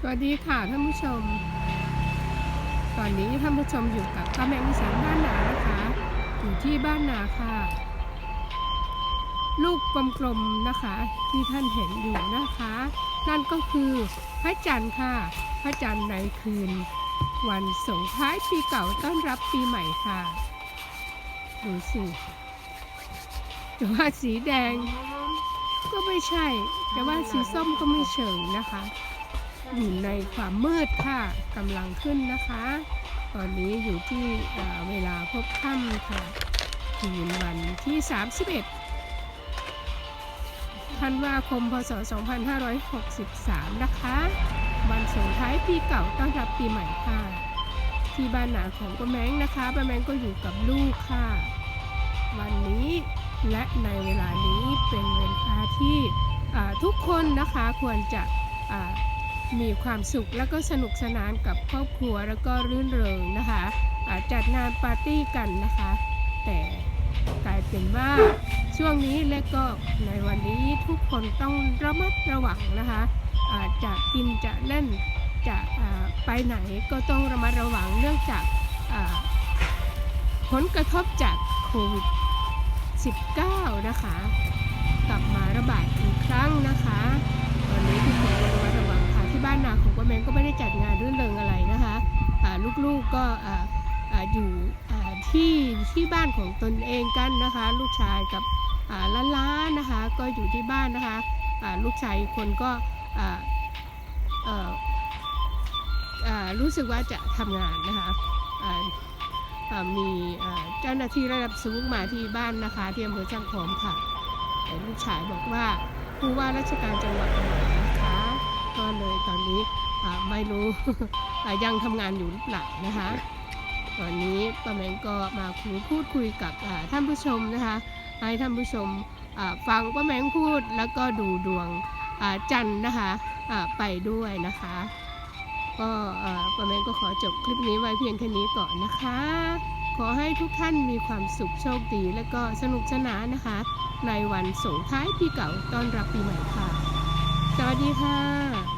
สวัสดีค่ะท่านผู้ชม ตอนนี้ท่านผู้ชมอยู่กับป้าแมงสานบ้านนานะคะ อยู่ที่บ้านนาค่ะ ลูกกลมๆนะคะ ที่ท่านเห็นอยู่นะคะ นั่นก็คือพระจันทร์ค่ะ พระจันทร์ในคืน วันสงท้ายปีเก่าต้อนรับปีใหม่ค่ะ ดูสิแต่ว่าสีแดง ก็ไม่ใช่แต่ว่าสีส้มก็ไม่เชิงนะคะ อยู่ในความมืดค่ะกำลังขึ้นนะคะ ตอนนี้อยู่ที่เวลาพบค่ำค่ะคืนวันที่ 31ธันวาคม พศ 2563 นะคะ วันส่งท้ายปีเก่าต้อนรับปีใหม่ค่ะ ที่บ้านหนาของป้าแมงนะคะป้าแมงก็อยู่กับลูกค่ะ วันนี้และในเวลานี้เป็นเวลาที่ทุกคนนะคะควรจะ มีความสุขแล้วก็สนุกสนานกับครอบครัวแล้วก็รื่นเริงนะคะอาจัดงานปาร์ตี้กันนะคะ แต่กลายเป็นว่าช่วงนี้และก็ในวันนี้ทุกคนต้องระมัดระวังนะคะอาจะกินจะเล่นจะไปไหนก็ต้องระมัดระวังเนื่องจากาผลกระทบจากโควิด 19 นะคะ กลับมาระบาดอีกครั้งนะคะ ตอนนี้านนาขอแมงก็ไม่ได้จัดงานรื่นเริงอะไรนะคะลูกๆก็ออยู่ที่ที่บ้านของตนเองกันนะคะ ลูกชายกับอ่าล้านๆนะคะ ก็อยู่ที่บ้านนะคะลูกชายคนก็รู้สึกว่าจะทำงานนะคะมีเจ้าหน้าที่ระดับสูงมาที่บ้านนะคะที่อำเภอจังหอมค่ะแต่ลูกชายบอกว่าผู้ว่าราชการจังหวัดนะคะก็เลยตอนนี้ ไม่รู้ยังทำงานอยู่หรือเปล่านะคะตอนนี้ป้าแมงก็มาคุยพูดคุยกับท่านผู้ชมนะคะให้ท่านผู้ชมฟังป้าแมงพูดแล้วก็ดูดวงจันนะคะไปด้วยนะคะ ก็ป้าแมงก็ขอจบคลิปนี้ไว้เพียงแค่นี้ก่อนนะคะ ขอให้ทุกท่านมีความสุขโชคดี และก็สนุกสนานนะคะ ในวันส่งท้ายปีเก่าต้อนรับปีใหม่ค่ะ สวัสดีค่ะ